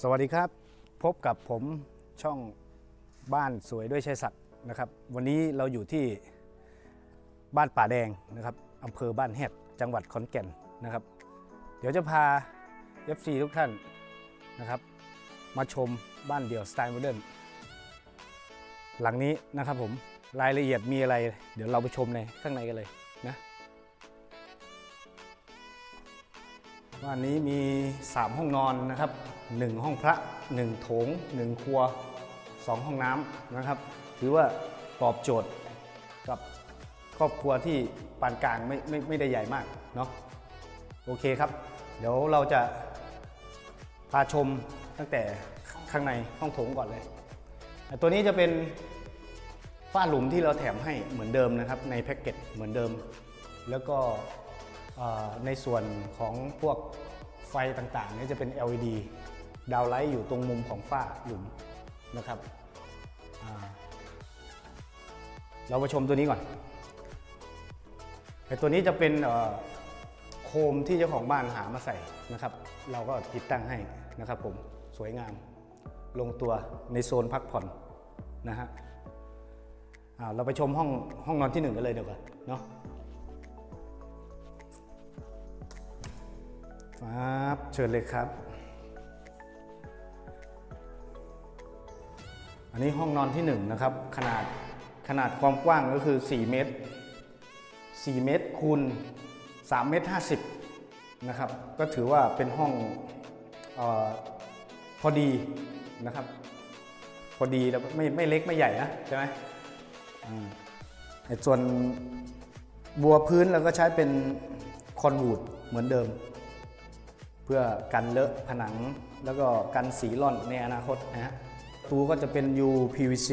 สวัสดีครับ พบกับผมช่องบ้านสวยด้วยชัยศักดิ์นะครับ วันนี้เราอยู่ที่บ้านป่าแดงนะครับอำเภอบ้านแฮดจังหวัดขอนแก่นนะครับ เดี๋ยวจะพา FC ทุกท่านนะครับ มาชมบ้านเดี่ยวสไตล์โมเดิร์นหลังนี้นะครับผมรายละเอียดมีอะไร เดี๋ยวเราไปชมในข้างในกันเลยนะบ้านนี้มี 3 ห้องนอนนะครับ 1 ห้องพระ 1 โถง 1 ครัว 2 ห้องน้ำนะครับ ถือว่าตอบโจทย์กับครอบครัวที่ปานกลางไม่ไม่ไม่ได้ใหญ่มากเนาะโอเคครับ เดี๋ยวเราจะพาชมตั้งแต่ข้างในห้องโถงก่อนเลย ตัวนี้จะเป็นฝ้าหลุมที่เราแถมให้เหมือนเดิมนะครับ ในแพ็กเกจเหมือนเดิม แล้วก็ในส่วนของพวกไฟต่างๆนี่จะเป็น LED ดาวไลท์อยู่ตรงมุมของฝ้าหลุมนะครับ เรามาชมตัวนี้ก่อนไอตัวนี้จะเป็นโคมที่เจ้าของบ้านหามาใส่นะครับ เราก็ติดตั้งให้นะครับผมสวยงามลงตัวในโซนพักผ่อนนะฮะเราไปชมห้องห้องนอนที่หนึ่งกันเลยเดี๋ยวก่อนเนาะครับเชิญเลยครับ อันนี้ห้องนอนที่1นะครับขนาดขนาดความกว้างก็คือ 4 เมตร 4 เมตรคูณ3เมตร50นะครับก็ถือว่าเป็นห้องออพอดีนะครับ พอดีแล้วไม่ไม่เล็กไม่ใหญ่นะใช่ไหมไอ้ส่วนบัวพื้นเราก็ใช้เป็นคอนวูดเหมือนเดิม เพื่อกันเลอะผนังแล้วก็กันสีร่อนในอนาคตนะฮะ ตูก็จะเป็น UPVC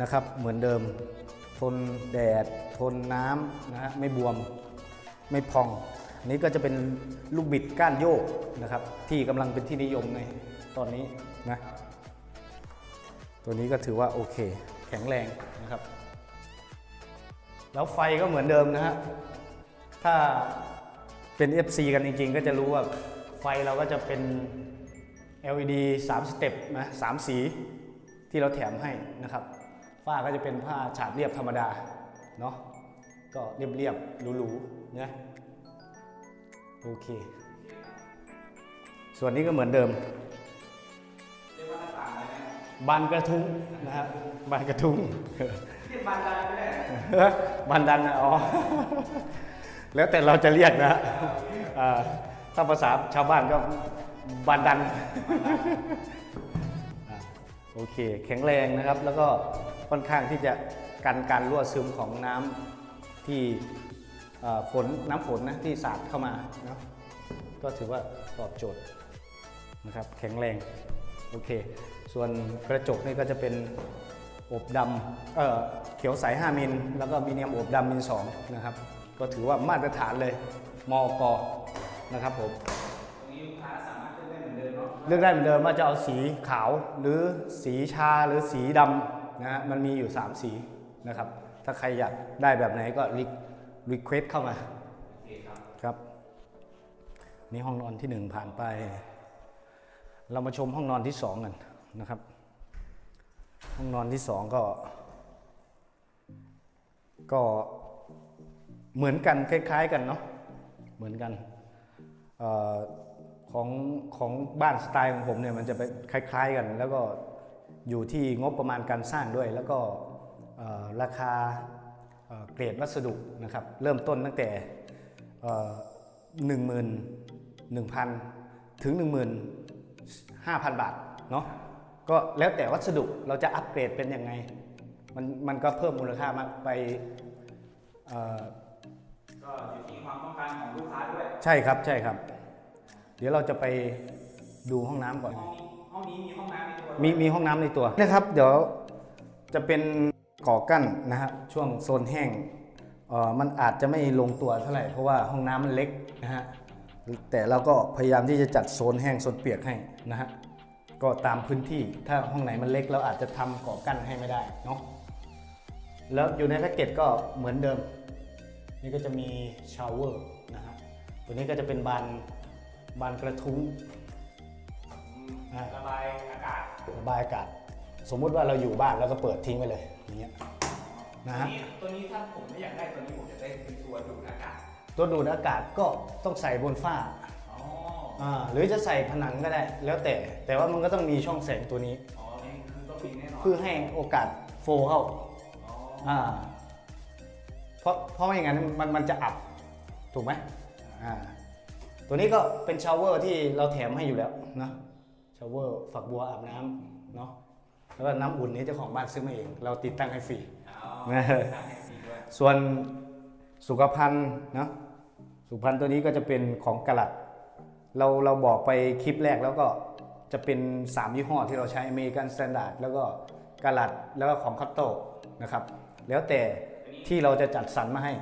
นะครับเหมือนเดิม ทนแดด ทนน้ำนะฮะไม่บวมไม่พองอันนี้ก็จะเป็นลูกบิดก้านโยกนะครับที่กำลังเป็นที่นิยมในตอนนี้นะตัวนี้ก็ถือว่าโอเค แข็งแรงนะครับ แล้วไฟก็เหมือนเดิมนะฮะถ้าเป็น FC กันจริงๆ ก็จะรู้ว่าไฟเราก็จะเป็น LED 3 สเต็ปนะสามสี ที่เราแถมให้นะครับฝ้าก็จะเป็นผ้าฉาบเรียบธรรมดาเนาะก็เรียบๆหรูๆนะโอเค ส่วนนี้ก็เหมือนเดิมบานกระทุ้งนะครับบานกระทุ้งบานดันไม่ได้บานดันอ๋อแล้วแต่เราจะเรียกนะฮะถ้าภาษาชาวบ้านก็บานดัน โอเค แข็งแรงนะครับ แล้วก็ค่อนข้างที่จะกันการรั่วซึมของน้ำที่ฝนน้ำฝนนะที่สาดเข้ามาเนาะก็ถือว่าตอบโจทย์นะครับ แข็งแรงโอเค ส่วนกระจกนี่ก็จะเป็นอบดำเอ่อเขียวใส5มิลแล้วก็มีเนียมอบดำมิล2นะครับ ก็ถือว่ามาตรฐานเลยมอกนะครับผม เดิมเนาะเลือกได้เหมือนเดิมว่าจะเอาสีขาวหรือสีชาหรือสีดำนะฮะมันมีอยู่ 3 สีนะครับ ถ้าใครอยากได้แบบไหนก็รีเควสเข้ามาโอเคครับครับนี่ห้องนอนที่หนึ่งผ่านไป เรามาชมห้องนอนที่สองกันนะครับ ห้องนอนที่สองก็ ก็เหมือนกันคล้าย ๆ กันเนาะเหมือนกันเออ ของของบ้านสไตล์ของผมเนี่ยมันจะไปคล้าย ๆกัน แล้วก็อยู่ที่งบประมาณการสร้างด้วย แล้วก็เอ่อราคาเอ่อเกรดวัสดุนะครับเริ่มต้นตั้งแต่หนึ่งหมื่นหนึ่งพันถึงหนึ่งหมื่นห้าพันบาทเนาะก็แล้วแต่วัสดุเราจะอัปเกรดเป็นยังไงมันมันก็เพิ่มมูลค่ามากไปเอ่อก็อยู่ที่ความต้องการของลูกค้าด้วย ใช่ครับใช่ครับเดี๋ยวเราจะไปดูห้องน้ำก่อนห้องนี้ห้องนี้มีห้องน้ำในตัว มีมีห้องน้ำในตัวนะครับ เดี๋ยวจะเป็นก่อกั้นนะฮะช่วงโซนแห้งเอ่อมันอาจจะไม่ลงตัวเท่าไหร่เพราะว่าห้องน้ำมันเล็กนะฮะแต่เราก็พยายามที่จะจัดโซนแห้งโซนเปียกให้นะฮะก็ตามพื้นที่ถ้าห้องไหนมันเล็กเราอาจจะทำก่อกั้นให้ไม่ได้เนาะแล้วอยู่ในแพ็กเกจก็เหมือนเดิม นี่ก็จะมีชาวเวอร์นะฮะตัวนี้ก็จะเป็นบาน บานกระทุ้งระบายระบายอากาศ สมมุติว่าเราอยู่บ้านแล้วก็เปิดทิ้งไปเลยอย่างเงี้ยนะฮะตัวนี้ตัวนี้ถ้าผมไม่อยากได้ตัวนี้ผมจะได้เป็นตัวดูดอากาศ ตัวดูดอากาศก็ต้องใส่บนฝ้าอ๋ออ่าหรือจะใส่ผนังก็ได้ แล้วแต่แต่ว่ามันก็ต้องมีช่องแสงตัวนี้อ๋อนี่คือต้องมีแน่นอนเพื่อให้โอกาสโฟลเข้าอ๋ออ่าเพราะเพราะไม่อย่างนั้นมันมันจะอับถูกไหมอ่า ตัวนี้ก็เป็นชาวเวอร์ที่เราแถมให้อยู่แล้วนะชาวเวอร์ฝักบัวอาบน้ำเนาะแล้วก็น้ำอุ่นนี้เจ้าของบ้านซื้อมาเอง เราติดตั้งให้ฟรีอ๋อเออทางให้ฟรีด้วยส่วนสุขภัณฑ์เนาะสุขภัณฑ์ตัวนี้ก็จะเป็นของกะลัด เราเราบอกไปคลิปแรกแล้วก็จะเป็น 3 ยี่ห้อที่เราใช้อเมริกันสแตนดาร์ดแล้วก็กะลัดแล้วก็ของคัตโตนะครับ แล้วแต่ที่เราจะจัดสรรมาให้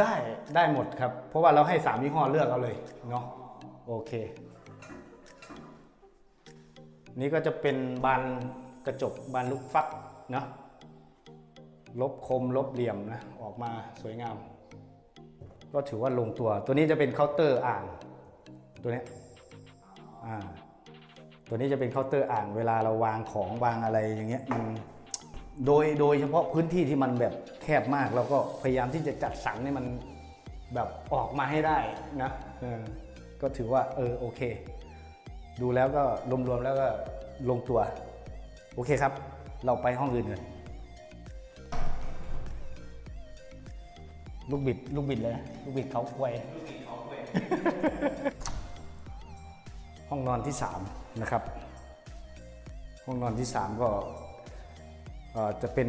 ได้ได้หมดครับ เพราะว่าเราให้3ยี่ห้อเลือกเอาเลยเนาะโอเค นี่ก็จะเป็นบานกระจกบานลูกฟักเนาะลบคมลบเหลี่ยมนะออกมาสวยงาม ก็ถือว่าลงตัว ตัวนี้จะเป็นเคาน์เตอร์อ่างตัวนี้อ่าตัวนี้จะเป็นเคาน์เตอร์อ่างเวลาเราวางของวางอะไรอย่างเงี้ยมัน โดยโดยเฉพาะพื้นที่ที่มันแบบแคบมากเราก็พยายามที่จะจัดสรรให้มันแบบออกมาให้ได้นะก็ถือว่าเออโอเค ดูแล้วก็รวมๆแล้วก็ลงตัว โอเคครับ เราไปห้องอื่นกันลูกบิดลูกบิดเลยลูกบิดเขาควยห้องนอนที่ 3 นะครับ ห้องนอนที่ 3 ก็ จะเป็น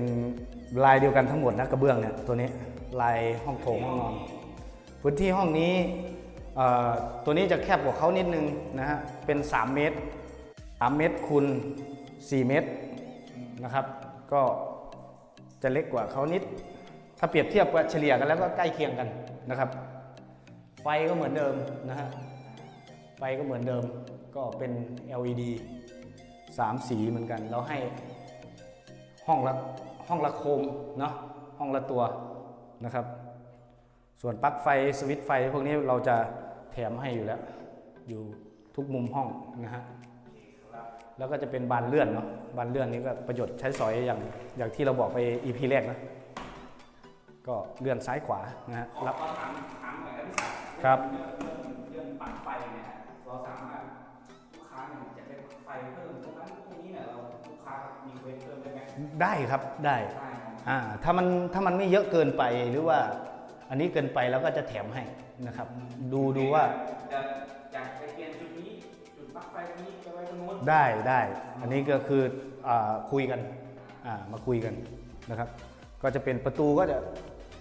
ลายเดียวกันทั้งหมดนะกระเบื้องเนี่ยตัวนี้ลายห้องโถงห้องนอนพื้นที่ห้องนี้ตัวนี้จะแคบกว่าเขานิดนึงนะฮะเป็น 3 เมตร 3 เมตรคูณ4 เมตรนะครับ ก็จะเล็กกว่าเขานิด ถ้าเปรียบเทียบกับเฉลี่ยกันแล้วก็ใกล้เคียงกันนะครับ ไฟก็เหมือนเดิมนะฮะไฟก็เหมือนเดิมก็เป็น LED 3 สีเหมือนกัน เราให้ ห้องละห้องละโคมเนาะห้องละตัวนะครับ ส่วนปลั๊กไฟสวิตช์ไฟพวกนี้เราจะแถมให้อยู่แล้ว อยู่ทุกมุมห้องนะฮะแล้วก็จะเป็นบานเลื่อนเนาะบานเลื่อนนี้ก็ประโยชน์ใช้สอยอย่างอย่างที่เราบอกไป EP แรกนะก็เลื่อนซ้ายขวานะฮะรับครับพี่ศักดิ์ครับเรื่องเรื่องเรื่องปัดไฟเนี่ยเราสามารถลูกค้าเนี่ยจะได้ไฟเพิ่มตรงนั้นตรงนี้เนี่ยเรา ลูกค้ามีเวทเพิ่มได้ไหมได้ครับได้ได้เนอะอ่าถ้ามันถ้ามันไม่เยอะเกินไปหรือว่า อันนี้เกินไปเราก็จะแถมให้นะครับ ดูดูว่าจะอยากไปเปลี่ยนจุดนี้จุดปลั๊กไฟตรงนี้ไปไว้ตรงนู้นได้ได้ อันนี้ก็คืออาคุยกันอ่ามาคุยกันนะครับ ก็จะเป็นประตูก็จะ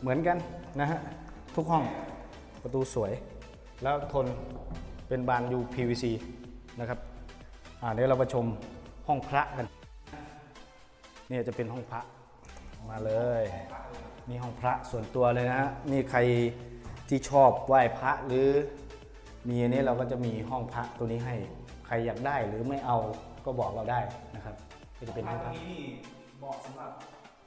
เหมือนกันนะฮะทุกห้องประตูสวย แล้วทนเป็นบาน UPVC นะครับอ่าเดี๋ยวเราไปชมห้องพระกัน เนี่ยจะเป็นห้องพระมาเลย นี่ห้องพระส่วนตัวเลยนะฮะนี่ใครที่ชอบไหว้พระหรือ มีอันนี้เราก็จะมีห้องพระตัวนี้ให้ใครอยากได้หรือไม่เอาก็บอกเราได้นะครับ ก็จะเป็นตห้องรพระงนี้นี่เหมาะสำหรับ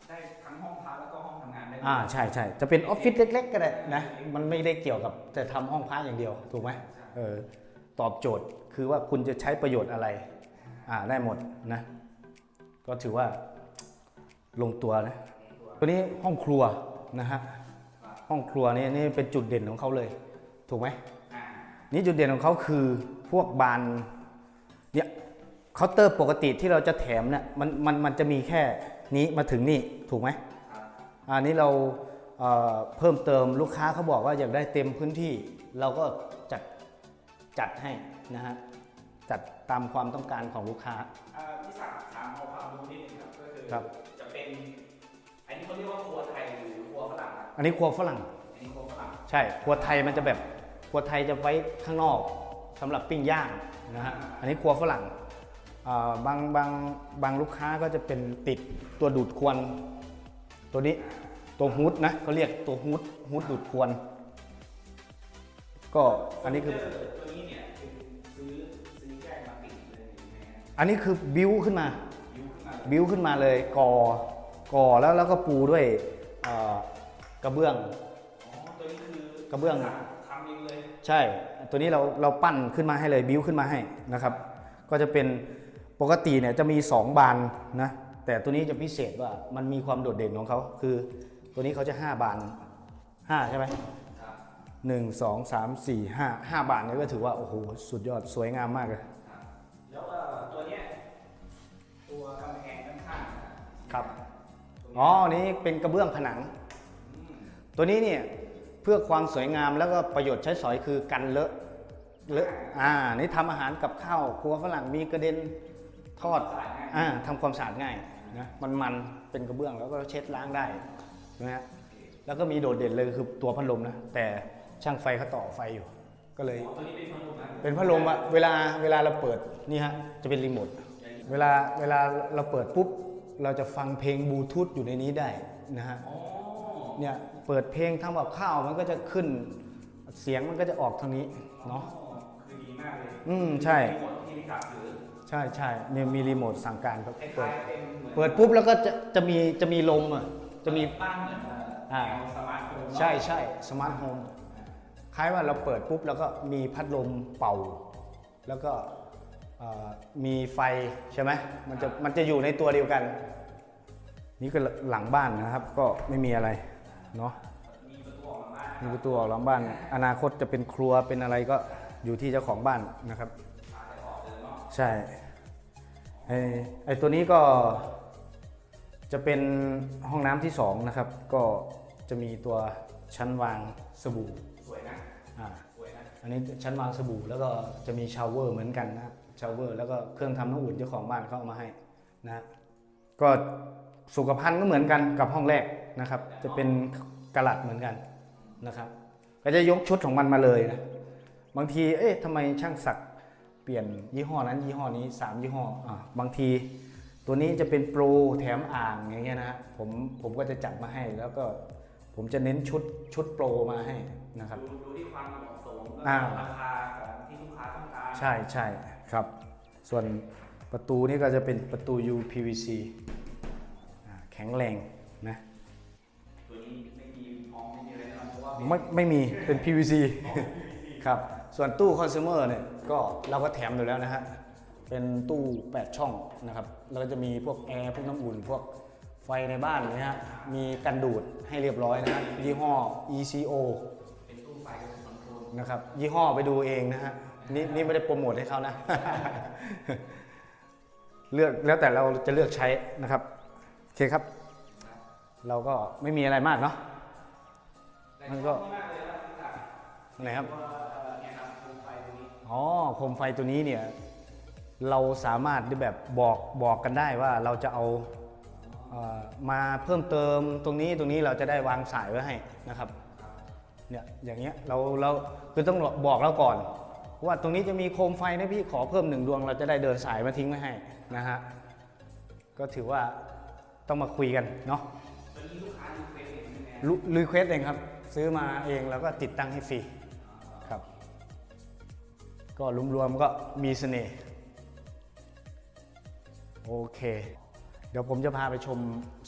ได้ทั้งห้องพักแล้วก็ห้องทำงานได้เลยอ่าใช่ใช่จะเป็นออฟฟิศเล็ก ๆ ก็ได้นะมันไม่ได้เกี่ยวกับจะทำห้องพระอย่างเดียวถูกไหมเออตอบโจทย์คือว่าคุณจะใช้ประโยชน์อะไร อ่าได้หมดนะ ก็ถือว่า ลงตัวนะตัวนี้ห้องครัวนะฮะห้องครัวนี่นี่เป็นจุดเด่นของเขาเลย ถูกไหมอ่านี่จุดเด่นของเขาคือพวกบานเนี่ยเคาน์เตอร์ปกติที่เราจะแถมเนี่ยมันมันมันจะมีแค่นี้มาถึงนี่ถูกไหมครับอันนี้เราเอ่อเพิ่มเติมลูกค้าเขาบอกว่าอยากได้เต็มพื้นที่ เราก็จัดจัดให้นะฮะจัดตามความต้องการของลูกค้าอ่าพี่ศักดิ์ถามเอาความรู้นิดนึงครับก็คือครับจะ เป็นอันนี้เขาเรียกว่าครัวไทยหรือครัวฝรั่งครับอันนี้ครัวฝรั่ง อันนี้ครัวฝรั่งใช่ ครัวไทยมันจะแบบครัวไทยจะไว้ข้างนอกสำหรับปิ้งย่างนะฮะ อันนี้ครัวฝรั่งอ่าบางบางบางลูกค้าก็จะเป็นติดตัวดูดควันตัวนี้ตัวฮูดนะเขาเรียกตัวฮูดฮูดดูดควันก็อันนี้คือเฟร์นิเจร์ตัวนี้เนี่ยคือซื้อซื้อแยกมาติดเลยหรือไงฮะอันนี้คือบิวขึ้นมายูขึ้นมาเลยบิวขึ้นมาเลยก่อ ก่อแล้วแล้วก็ปูด้วยเอ่อกระเบื้องอ๋อตัวนี้คือกระเบื้อง ทำเองเลยใช่ ตัวนี้เราเราปั้นขึ้นมาให้เลยบิวขึ้นมาให้นะครับ ก็จะเป็นปกติเนี่ยจะมี 2 บานนะ แต่ตัวนี้จะพิเศษว่ามันมีความโดดเด่นของเขาคือตัวนี้เขาจะ 5 บาน 5 ใช่ไหมครับหนึ่งสองสามสี่ห้าห้าบานเนี่ยก็ถือว่า โอ้โห สุดยอดสวยงามมากเลย ครับแล้วเอ่อตัวเนี้ยตัวกำแพงข้างๆนะครับ ครับตรงอ๋เนี้อยนี่เป็นกระเบื้องผนัง ตัวนี้เนี่ยเพื่อความสวยงามแล้วก็ประโยชน์ใช้สอยคือกันเลอะเลอะอ่านี่ทำอาหารกับข้าวครัวฝรั่งมีกระเด็นทอดสายง่ายอ่าทำความสะอาดง่ายนะมันมันเป็นกระเบื้องแล้วก็เช็ดล้างได้นะฮะแล้วก็มีโดดเด่นเลยคือตัวพัดลมนะแต่ช่างไฟเขาต่อไฟอยู่ ก็เลยอ๋อตัวนี้เป็นพัดลมนะเป็นพัดลมอะเวลาเวลาเราเปิดนี่ฮะจะเป็นรีโมทเวลาเวลาเราเปิดปุ๊บ เราจะฟังเพลงบลูทูธอยู่ในนี้ได้นะฮะอ๋อเนี่ยเปิดเพลงทำกับข้าวมันก็จะขึ้นเสียงมันก็จะออกทางนี้เนาะคือดีมากเลยอืมใช่มีหมดที่มีกลับถือใช่ใช่มีมีรีโมทสั่งการครับคล้เปิดายๆเป็นเหมือนเปิดปุ๊บแล้วก็จะจะมีจะมีลมอะจะมีบ้านเหมือนอ่าแนวสมาร์ทโฟนใช่ใช่สมาร์ทโฮมคล้ายว่าเราเปิดปุ๊บแล้วก็มีพัดลมเป่า แล้วก็เอ่อ มีไฟใช่ไหมมันจะมันจะอยู่ในตัวเดียวกัน นี่ก็หลังบ้านนะครับ ก็ไม่มีอะไรเนาะมีประตูออกมาบ้านมีประตูออกหลังบ้าน อนาคตจะเป็นครัวเป็นอะไรก็อยู่ที่เจ้าของบ้านนะครับ ใช่ไอไอตัวนี้ก็จะเป็นห้องน้ำที่สองนะครับ ก็จะมีตัวชั้นวางสบู่สวยนะอ่าสวยนะอันนี้ชั้นวางสบู่แล้วก็จะมีชาวเวอร์เหมือนกันนะ ชาวเวอร์แล้วก็เครื่องทำน้ำอุ่นเจ้าของบ้านเขาเอามาให้นะก็สุขภัณฑ์ก็เหมือนกันกับห้องแรกนะครับ จะเป็นกระลัดเหมือนกันนะครับ ก็จะยกชุดของมันมาเลยนะบางทีเอ๊ะทำไมช่างศักดิ์เปลี่ยนยี่ห้อนั้นยี่ห้อนี้สามยี่ห้ออะบางทีตัวนี้จะเป็นโปรแถมอ่างอย่างเงี้ยนะฮะผมผมก็จะจัดมาให้แล้วก็ผมจะเน้นชุดชุดโปรมาให้นะครับดูดูที่ความเหมาะสมแล้วอ่าก็ราคาของที่ลูกค้าต้องการ ใช่ใช่ ครับ ส่วนประตูนี่ก็จะเป็นประตู UPVC อ่าแข็งแรงนะตัวนี้ไม่มีพร้อมไม่มีอะไรแน่นอนเพราะว่าเป็นไม่ไม่มีเป็น PVC ครับ ส่วนตู้คอน sumer เนี่ยก็เราก็แถมอยู่แล้วนะฮะ เป็นตู้ 8 ช่องนะครับ แล้วก็จะมีพวกแอร์พวกน้ำอุ่น พวกไฟในบ้านเนี่ยฮะ มีกันดูดให้เรียบร้อยนะฮะยี่ห้อ ECO เป็นตู้ไฟกับคอนโทรลนะครับ ยี่ห้อไปดูเองนะฮะ นี่นี่ไม่ได้โปรโมทให้เขานะ เลือกแล้วแต่เราจะเลือกใช้นะครับโอเคครับ เราก็ไม่มีอะไรมากเนาะมันก็อบมากเลยว่าที่สั่งไหนครับตัวเอ่อเนี่ยครับโคมไฟตรงนี้อ๋อโคมไฟตัวนี้เนี่ย เราสามารถด้แบบบอกบอกกันได้ว่าเราจะเอาเอ่อมาเพิ่มเติมตรงนี้ตรงนี้เราจะได้วางสายไว้ให้นะครับเนี่ยอย่างเงี้ยเราเราคือต้องบอกเราก่อน ว่าตรงนี้จะมีโคมไฟนะพี่ขอเพิ่มหนึ่งดวง เราจะได้เดินสายมาทิ้งไว้ให้นะฮะก็ถือว่าต้องมาคุยกันเนาะตัวนี้ลูกค้ารีเควสเองใช่ไหมรีเควสเองครับ ซื้อมาเองแล้วก็ติดตั้งให้ฟรีครับ ก็รวมๆก็มีเสน่ห์โอเค เดี๋ยวผมจะพาไปชม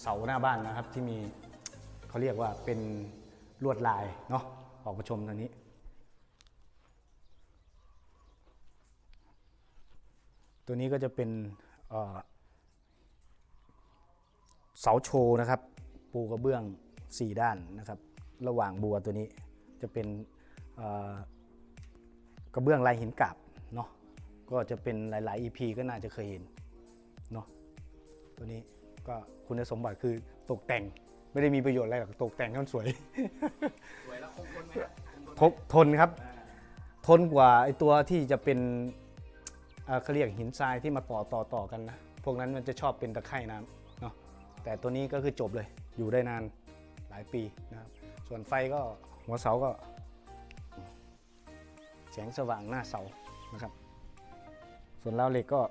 เสาหน้าบ้านนะครับ ที่มีเขาเรียกว่าเป็นลวดลายเนาะออกมาชมตอนนี้ ตัวนี้ก็จะเป็นเอ่อเสาโชว์นะครับ ปูกระเบื้อง 4 ด้านนะครับ ระหว่างบัวตัวนี้จะเป็นเอ่อกระเบื้องลายหินกาบเนาะก็จะเป็นหลาย ๆ EP ก็น่าจะเคยเห็นเนาะตัวนี้ก็คุณสมบัติคือตกแต่งไม่ได้มีประโยชน์อะไรหรอกตกแต่งให้มันสวย สวยแล้วคงทนไหมครับคงทนทนทนครับ ทนกว่าไอตัวที่จะเป็น เอ่อเขาเรียกหินทรายที่มาต่อต่อต่อกันนะพวกนั้นมันจะชอบเป็นตะไคร่น้ำเนาะแต่ตัวนี้ก็คือจบเลยอยู่ได้นานหลายปีนะครับส่วนไฟก็หัวเสาก็ แสงสว่างหน้าเสานะครับ ส่วนราวเหล็กก็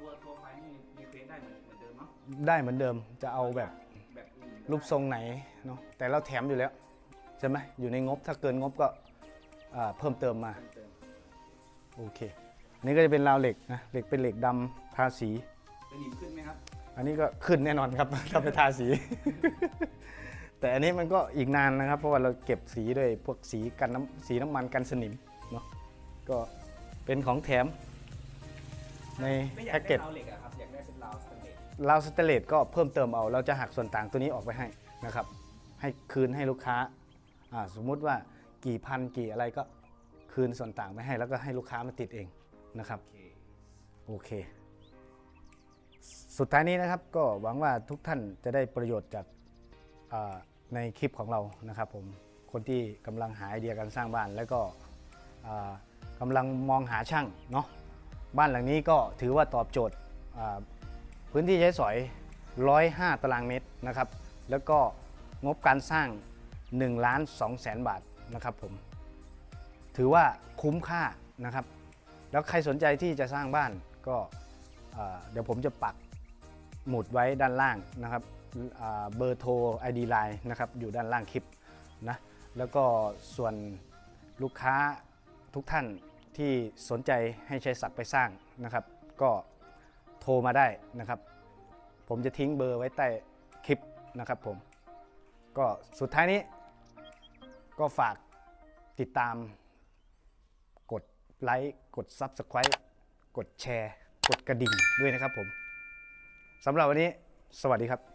ตัวตัวไฟนี่รีเควสได้เหมือนเหมือนเดิมเนาะได้เหมือนเดิมจะเอาแบบแบบอื่นรูปทรงไหนเนาะแต่เราแถมอยู่แล้วใช่ไหมอยู่ในงบถ้าเกินงบก็อ่าเพิ่มเติมมา เติม โอเค อันนี้ก็จะเป็นราวเหล็กนะเหล็กเป็นเหล็กดำทาสีสนิมขึ้นไหมครับ อันนี้ก็ขึ้นแน่นอนครับ ถ้าไปทาสี แต่อันนี้มันก็อีกนานนะครับ เพราะว่าเราเก็บสีด้วยพวกสีกันน้ำสีน้ำมันกันสนิมเนาะก็เป็นของแถมในไม่อยาแพ็กกเกได้จ ราวเหล็กอะครับอยากได้เป็นราวสแตนเลสราวสเตนเลสก็เพิ่มเติมเอาเราจะหักส่วนต่างตัวนี้ออกไปให้นะครับ ให้คืนให้ลูกค้าอ่าสมมุติว่ากี่พันกี่อะไรก็คืนส่วนต่างไปให้ แล้วก็ให้ลูกค้ามาติดเอง นะครับโอเคโอเค สุดท้ายนี้นะครับก็หวังว่าทุกท่านจะได้ประโยชน์จากอ่าในคลิปของเรานะครับผมคนที่กำลังหาไอเดียการสร้างบ้าน แล้วก็อ่ากำลังมองหาช่างเนาะบ้านหลังนี้ก็ถือว่าตอบโจทย์อ่าพื้นที่ใช้สอย 105 ตารางเมตรนะครับ แล้วก็งบการสร้าง1ล้าน2แสนบาทนะครับผม ถือว่าคุ้มค่านะครับ แล้วใครสนใจที่จะสร้างบ้านก็เดี๋ยวผมจะปักหมุดไว้ด้านล่างนะครับเบอร์โทร ID Line นะครับอยู่ด้านล่างคลิปนะแล้วก็ส่วนลูกค้าทุกท่านที่สนใจให้ใช้สักดิ์ไปสร้างนะครับ ก็โทรมาได้นะครับ ผมจะทิ้งเบอร์ไว้ใต้คลิปนะครับผมก็สุดท้ายนี้ก็ฝากติดตาม ไลค์กด Subscribe กดแชร์ กดกระดิ่งด้วยนะครับผมสำหรับวันนี้ สวัสดีครับ